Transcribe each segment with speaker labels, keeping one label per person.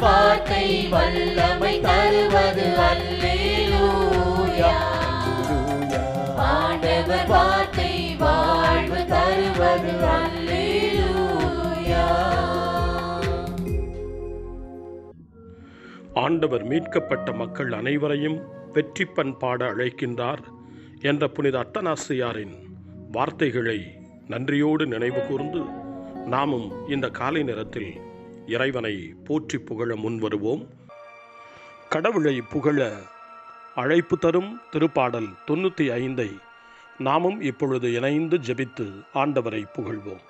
Speaker 1: வார்த்தை வல்லமை தருவது அல்லேலூயா. ஆண்டவர் வார்த்தை வாழ்வு தருவது அல்லேலூயா.
Speaker 2: ஆண்டவர் மீட்கப்பட்ட மக்கள் அனைவரையும் வெற்றி பண்பாட அழைக்கின்றார் என்ற புனித அத்தனாசியாரின் வார்த்தைகளை நன்றியோடு நினைவு கூர்ந்து நாமும் இந்த காலை நேரத்தில் இறைவனை போற்றி புகழ முன்வருவோம் கடவுளை புகழ அழைப்பு தரும் திருப்பாடல் தொண்ணூற்றி ஐந்தை நாமும் இப்பொழுது இணைந்து ஜெபித்து ஆண்டவரை புகழ்வோம்.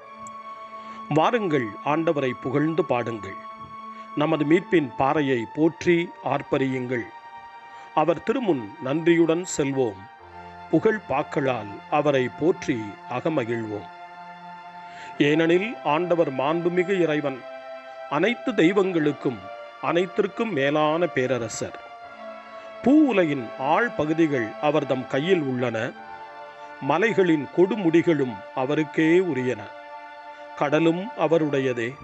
Speaker 2: வாருங்கள் ஆண்டவரை புகழ்ந்து பாடுங்கள். நமது மீட்பின் பாறையை போற்றி ஆர்ப்பரியுங்கள். அவர் திருமுன் நன்றியுடன் செல்வோம். புகழ் பாக்களால் அவரை போற்றி அகமகிழ்வோம். ஏனெனில் ஆண்டவர் மாண்புமிகு இறைவன் அனைத்து தெய்வங்களுக்கும் அனைத்திற்கும் மேலான பேரரசர். பூ உலகின் ஆழ் பகுதிகள் அவர்தம் கையில் உள்ளன. மலைகளின் கொடுமுடிகளும் அவருக்கே உரியன. கடலும் அவருடையதே.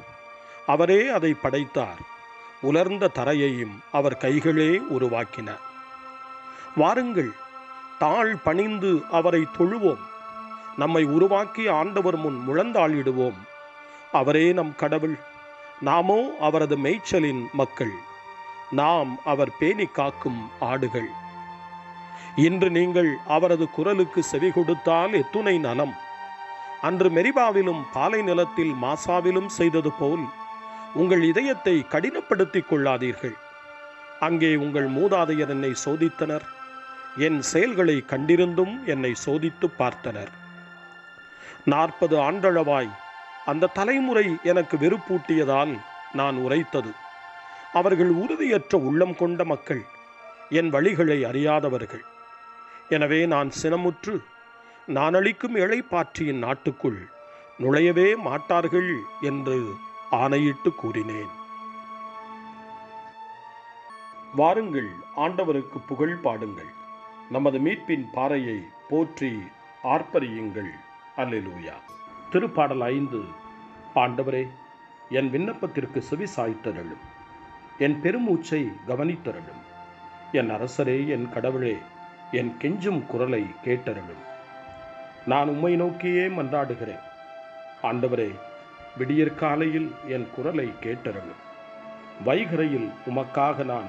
Speaker 2: அவரே அதை படைத்தார். உலர்ந்த தரையையும் அவர் கைகளே உருவாக்கின. வாருங்கள் தாழ் பணிந்து அவரை தொழுவோம். நம்மை உருவாக்கி ஆண்டவர் முன் முழந்தாளிடுவோம். அவரே நம் கடவுள். நாமோ அவரது மேய்ச்சலின் மக்கள். நாம் அவர் பேணி காக்கும் ஆடுகள். இன்று நீங்கள் அவரது குரலுக்கு செவி கொடுத்தால் எத்துணை நலம். அன்று மெரிபாவிலும் பாலை நிலத்தில் மாசாவிலும் செய்தது போல் உங்கள் இதயத்தை கடினப்படுத்திக் கொள்ளாதீர்கள். அங்கே உங்கள் மூதாதையர் என்னை சோதித்தனர். என் செயல்களை கண்டிருந்தும் என்னை சோதித்து பார்த்தனர். நாற்பது ஆண்டளவாய் அந்த தலைமுறை எனக்கு வெறுப்பூட்டியதால் நான் உரைத்தது. அவர்கள் உறுதியற்ற உள்ளம் கொண்ட மக்கள் என் வழிகளை அறியாதவர்கள். எனவே நான் சினமுற்று நான் அளிக்கும் இழைப்பாற்றியின் நாட்டுக்குள் நுழையவே மாட்டார்கள் என்று ஆணையிட்டு கூறினேன். வாருங்கள் ஆண்டவருக்கு புகழ் பாடுங்கள். நமது மீட்பின் பாறையை போற்றி ஆர்ப்பரியுங்கள். அல்லேலூயா. திருப்பாடல் ஐந்து. ஆண்டவரே என் விண்ணப்பத்திற்கு செவி சாய்த்தருளும் என் பெருமூச்சை கவனித்தருளும். என் அரசரே என் கடவுளே என் கெஞ்சும் குரலை கேட்டருளும். நான் உம்மை நோக்கியே மன்றாடுகிறேன். ஆண்டவரே விடியற்காலையில் என் குரலை கேட்டருளும். வைகரையில் உமக்காக நான்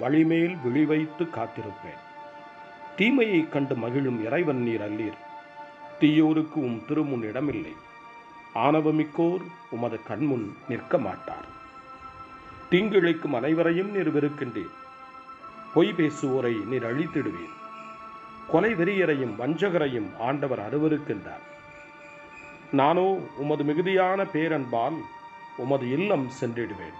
Speaker 2: வழிமேல் விழிவைத்து காத்திருப்பேன். தீமையைக் கண்டு மகிழும் இறைவன் நீர் அல்லீர். தீயோருக்கு உம் திருமுன் இடமில்லை. ஆணவமிக்கோர் உமது கண்முன் நிற்க மாட்டார் தீங்கிழைக்கும் அனைவரையும் நீர் வெறுக்கின்றீர். பொய் பேசுவோரை நீர் அழித்திடுவீர். கொலை வெறியரையும் வஞ்சகரையும் ஆண்டவர் அருவருக்கின்றார். நானோ உமது மிகுதியான பேரன்பால் உமது இல்லம் சென்றிடுவேன்.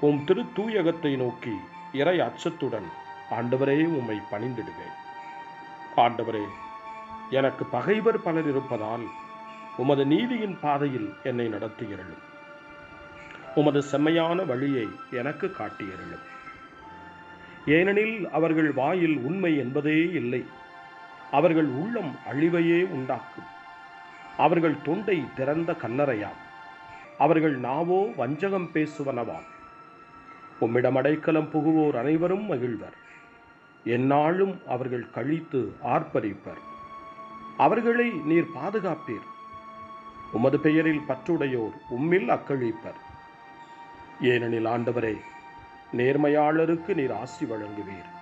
Speaker 2: உம் திரு தூயகத்தை நோக்கி இறை அச்சத்துடன் ஆண்டவரே உம்மை பணிந்திடுவேன். ஆண்டவரே எனக்கு பகைவர் பலர் இருப்பதால் உமது நீதியின் பாதையில் என்னை நடத்தியிருளும் உமது செம்மையான வழியை எனக்கு காட்டியிருளும். ஏனெனில் அவர்கள் வாயில் உண்மை என்பதே இல்லை. அவர்கள் உள்ளம் அழிவையே உண்டாக்கும். அவர்கள் தொண்டை திறந்த கல்லறையாம் அவர்கள் நாவோ வஞ்சகம் பேசுவனவாம். உம்மிடம் அடைக்கலம் புகுவோர் அனைவரும் மகிழ்வர். எந்நாளும் அவர்கள் கழித்து ஆர்ப்பரிப்பர். அவர்களை நீர் பாதுகாப்பீர். உமது பெயரில் பற்றுடையோர் உம்மில் அக்கழிப்பர். ஏனெனில் ஆண்டவரே நேர்மையாளருக்கு நீர் ஆசி வழங்குவீர்.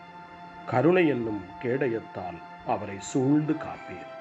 Speaker 2: கருணை என்னும் கேடயத்தால் அவரை சூழ்ந்து காப்பீர்.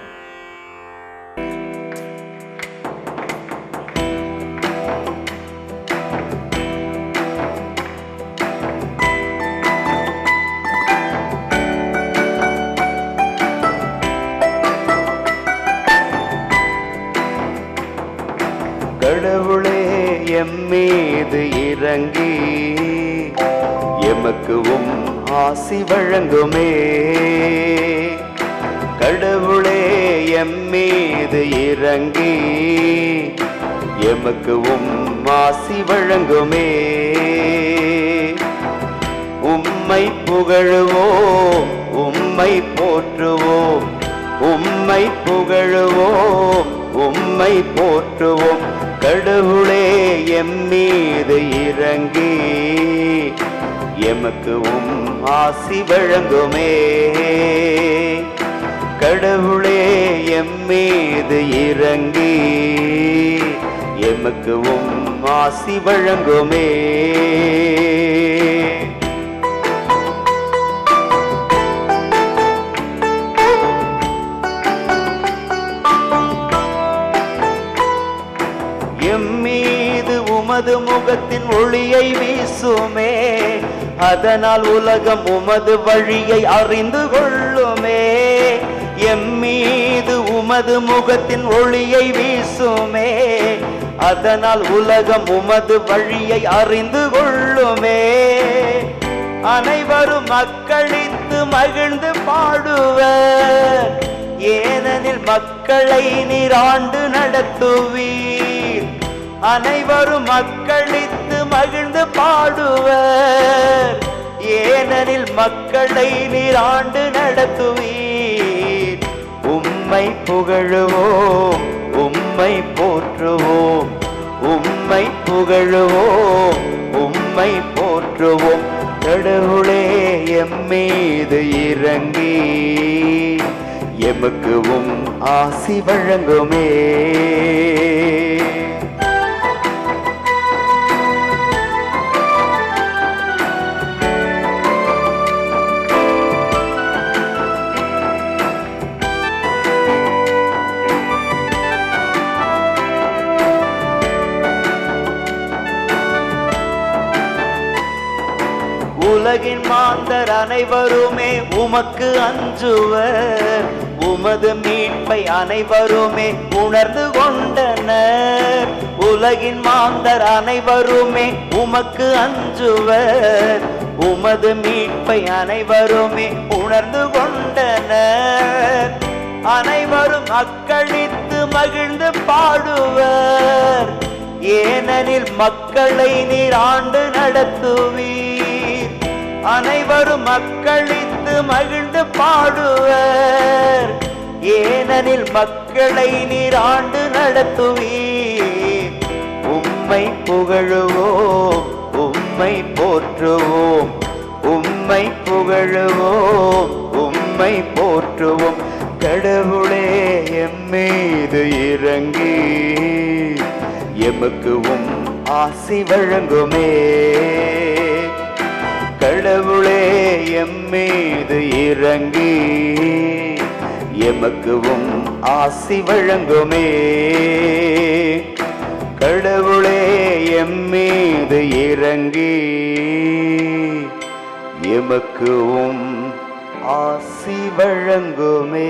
Speaker 3: ஆசி வழங்குமே. கடவுளே எம்மீது இறங்கி எமக்கு உம் ஆசி வழங்குமே. உம்மை புகழுவோ ஆசி வழங்குமே. கடவுளே எம்மீது இறங்கி எமக்கு உம் ஆசி வழங்குமே. எம்மீது உமது முகத்தின் ஒளியை வீசுமே. அதனால் உலகம் உமது வழியை அறிந்து கொள்ளுமே. எம்மீது உமது முகத்தின் ஒளியை வீசுமே. அதனால் உலகம் உமது வழியை அறிந்து கொள்ளுமே. அனைவரும் மக்களித்து மகிழ்ந்து பாடுவர். ஏனெனில் மக்களை நீர் ஆண்டு நடத்துவீர். அனைவரும் மக்களித்து மகிழ்ந்து பாடுவர். ஏனெனில் மக்களை நீர் ஆண்டு நடத்துவீர். உம்மை புகழுவோம் உம்மை போற்றுவோம் உம்மை புகழுவோம் உம்மை போற்றுவோம். கடவுளே எம்மீது இறங்கி எமக்கு உம் ஆசி வழங்குமே. உலகின் மாந்தர் அனைவருமே உமக்கு அஞ்சுவர். உமது மீட்பை அனைவருமே உணர்ந்து கொண்டனர். உலகின் மாந்தர் அனைவருமே உமக்கு அஞ்சுவர். உமது மீட்பை அனைவருமே உணர்ந்து கொண்டனர். அனைவரும் அக்களித்து மகிழ்ந்து பாடுவர். ஏனெனில் மக்களை நீர் ஆண்டு நடத்துவீர். அனைவரும் மக்களித்து மகிழ்ந்து பாடுவர். ஏனெனில் மக்களை நீர் ஆண்டு நடத்துவீர். உம்மை புகழுவோம் உம்மை போற்றுவோம் உம்மை புகழுவோம் உம்மை போற்றுவோம். கடவுளே எம்மீது இறங்கி எமக்கு உம் ஆசி வழங்குமே. கடவுளே எம்மீது இறங்கி எமக்குவும் ஆசி வழங்குமே. கடவுளே எம்மீது இறங்கி எமக்குவும் ஆசி வழங்குமே.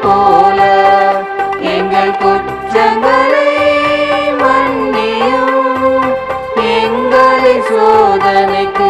Speaker 4: சோதனைக்கு